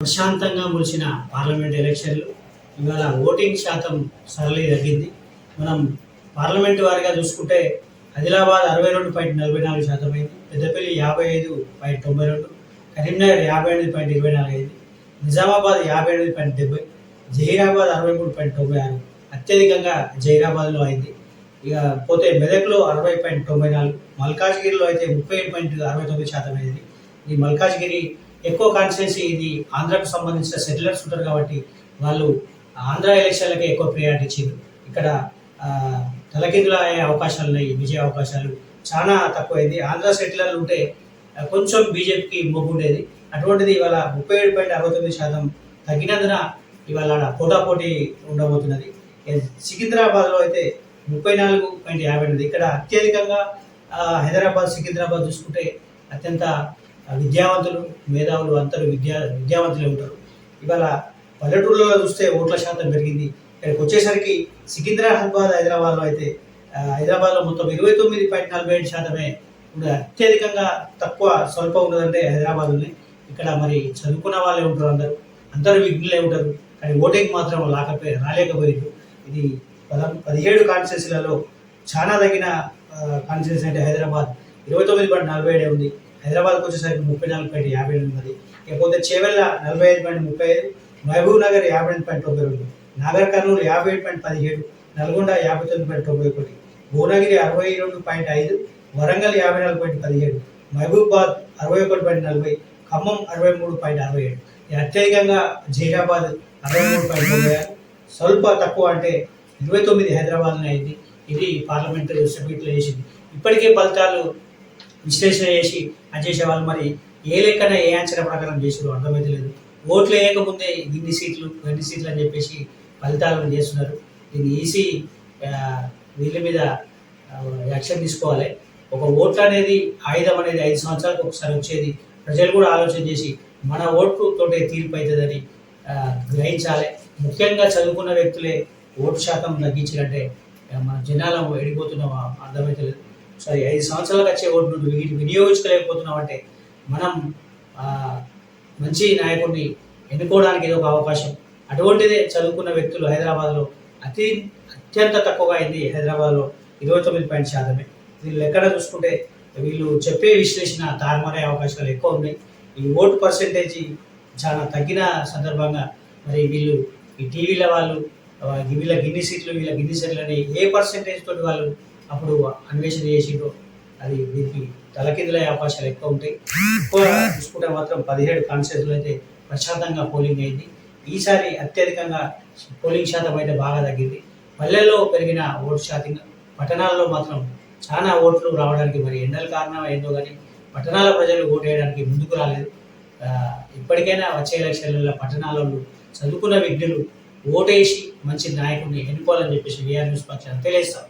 ప్రశాంతంగా ముగిసిన పార్లమెంట్ ఎలక్షన్లు ఇవాళ ఓటింగ్ శాతం సరళి తగ్గింది. మనం పార్లమెంట్ వారిగా చూసుకుంటే ఆదిలాబాద్ అరవై రెండు పాయింట్ నలభై నాలుగు శాతం అయింది పెద్దపల్లి యాభై ఐదు పాయింట్ తొంభై రెండు కరీంనగర్ యాభై ఎనిమిది పాయింట్ ఇరవై నాలుగు అయింది నిజామాబాద్ యాభై ఎనిమిది పాయింట్ డెబ్బై జహీరాబాద్ అరవై మూడు పాయింట్ తొంభై ఆరు అత్యధికంగా జహీరాబాద్లో అయింది. ఇక పోతే మెదక్లో అరవై పాయింట్ తొంభై నాలుగు మల్కాజ్గిరిలో అయితే ముప్పై ఏడు పాయింట్ అరవై తొమ్మిది శాతం అయింది. ఈ మల్కాజ్గిరి ఎక్కువ కాన్స్టిట్యున్సీ ఇది ఆంధ్రాకు సంబంధించిన సెటిలర్స్ ఉంటారు కాబట్టి వాళ్ళు ఆంధ్ర ఎలక్షన్లకే ఎక్కువ ప్రియారిటీ ఇచ్చింది ఇక్కడ తలకిందులు అయ్యే అవకాశాలు ఉన్నాయి విజయ అవకాశాలు. చాలా తక్కువైంది. ఆంధ్ర సెటిలర్లు ఉంటే కొంచెం బీజేపీకి మొగ్గు ఉండేది అటువంటిది ఇవాళ ముప్పై ఏడు పాయింట్ అరవై తొమ్మిది శాతం తగ్గినందున ఇవాళ ఆడ పోటాపోటీ ఉండబోతున్నది. సికింద్రాబాద్లో అయితే ముప్పై నాలుగు పాయింట్ యాభై ఎనిమిది. ఇక్కడ అత్యధికంగా హైదరాబాద్ సికింద్రాబాద్ చూసుకుంటే అత్యంత విద్యావంతులు మేధావులు అందరూ విద్యా విద్యావంతులే ఉంటారు. ఇవాళ పల్లెటూళ్ళలో చూస్తే ఓట్ల శాతం పెరిగింది. ఇక్కడికి వచ్చేసరికి సికింద్రాబాద్ హైదరాబాద్లో అయితే హైదరాబాద్లో మొత్తం ఇరవై తొమ్మిది పాయింట్ నలభై ఏడు శాతమే ఇప్పుడు అత్యధికంగా తక్కువ స్వల్ప ఉన్నదంటే హైదరాబాద్లోనే. ఇక్కడ మరి చదువుకున్న వాళ్ళే ఉంటారు అందరూ. అందరూ విఘ్నులే ఉంటారు. కానీ ఓటింగ్ మాత్రం రాకపోయి రాలేకపోయారు ఇది పద పదిహేడు కాన్స్టిట్యూన్సీలలో చాలా తగిన కాన్స్టిట్యూన్సీ అంటే హైదరాబాద్. ఇరవై తొమ్మిది పాయింట్ నలభై ఏడే ఉంది. హైదరాబాద్కి వచ్చేసరికి ముప్పై నాలుగు పాయింట్ యాభై ఎనిమిది ఇకపోతే చేవెళ్ళ నలభై ఐదు పాయింట్ ముప్పై ఐదు మహబూబ్ నగర్ యాభై ఎనిమిది పాయింట్ తొంభై రెండు నాగర్ కర్నూలు యాభై ఏడు పాయింట్ పదిహేడు నల్గొండ యాభై తొమ్మిది పాయింట్ తొంభై ఒకటి భువనగిరి అరవై రెండు పాయింట్ ఐదు వరంగల్ యాభై నాలుగు పాయింట్ పదిహేడు మహబూబాద్ అరవై ఒకటి పాయింట్ నలభై ఖమ్మం అరవై మూడు పాయింట్ అరవై ఏడు. అత్యధికంగా జైరాబాద్ అరవై మూడు పాయింట్ తొంభై ఆరు. స్వల్ప తక్కువ అంటే ఇరవై తొమ్మిది హైదరాబాద్లో అయింది. ఇది పార్లమెంటరీ సబ్మిట్లో చేసింది. ఇప్పటికే ఫలితాలు విశ్లేషణ చేసి అది చేసేవాళ్ళు మరి ఏ లెక్కన ఏ అంచనా ప్రకారం చేసారు అర్థమైతే లేదు. ఓట్లు వేయకముందే ఇన్ని సీట్లు ఎన్ని సీట్లు అని చెప్పేసి ఫలితాలను చేస్తున్నారు. దీన్ని ఈసీ వీళ్ళ మీద యాక్షన్ తీసుకోవాలి. ఒక ఓట్లు అనేది ఆయుధం అనేది ఐదు సంవత్సరాలకు ఒకసారి వచ్చేది. ప్రజలు కూడా ఆలోచన చేసి మన ఓట్లు తోటే తీర్పు అవుతుందని గ్రహించాలి. ముఖ్యంగా చదువుకున్న వ్యక్తులే ఓటు శాతం తగ్గించాలంటే మన జనాలు ఎడిపోతున్నాం అర్థమైతే లేదు. సారీ ఐదు సంవత్సరాలకు వచ్చే ఓటు నువ్వు వీటి వినియోగించుకోలేకపోతున్నావు అంటే మనం మంచి నాయకుడిని ఎన్నుకోవడానికి ఇది ఒక అవకాశం. అటువంటిదే చదువుకున్న వ్యక్తులు హైదరాబాద్లో అతి అత్యంత తక్కువగా అయింది హైదరాబాద్లో ఇరవై తొమ్మిది పాయింట్ శాతమే. వీళ్ళు ఎక్కడ చూసుకుంటే వీళ్ళు చెప్పే విశ్లేషణ తారుమారే అవకాశాలు ఎక్కువ ఉన్నాయి. ఈ ఓటు పర్సెంటేజ్ చాలా తగ్గిన సందర్భంగా మరి వీళ్ళు ఈ టీవీల వాళ్ళు వీళ్ళ గిన్ని సీట్లు వీళ్ళ గిన్ని సీట్లు అని ఏ పర్సెంటేజ్ తోటి వాళ్ళు అప్పుడు అన్వేషణ చేసిండ్రు. అది దీనికి తలకిందులయ్యే అవకాశాలు ఎక్కువ ఉంటాయి. ఎక్కువ చూసుకుంటే మాత్రం పదిహేడు కాన్స్టిట్యూన్సీలు అయితే ప్రశాంతంగా పోలింగ్ అయింది. ఈసారి అత్యధికంగా పోలింగ్ శాతం అయితే బాగా తగ్గింది. పల్లెల్లో పెరిగిన ఓటు శాతం పట్టణాల్లో మాత్రం చాలా ఓట్లు రావడానికి మరి ఎండల కారణం ఏందో కానీ పట్టణాల ప్రజలు ఓటు వేయడానికి ముందుకు రాలేదు. ఇప్పటికైనా వచ్చే ఎలక్షన్లలో పట్టణాలలో చదువుకున్న విజ్ఞులు ఓటేసి మంచి నాయకుడిని ఎన్నుకోవాలని చెప్పేసి విఆర్ న్యూస్ పక్షాన్ని తెలియజేస్తాం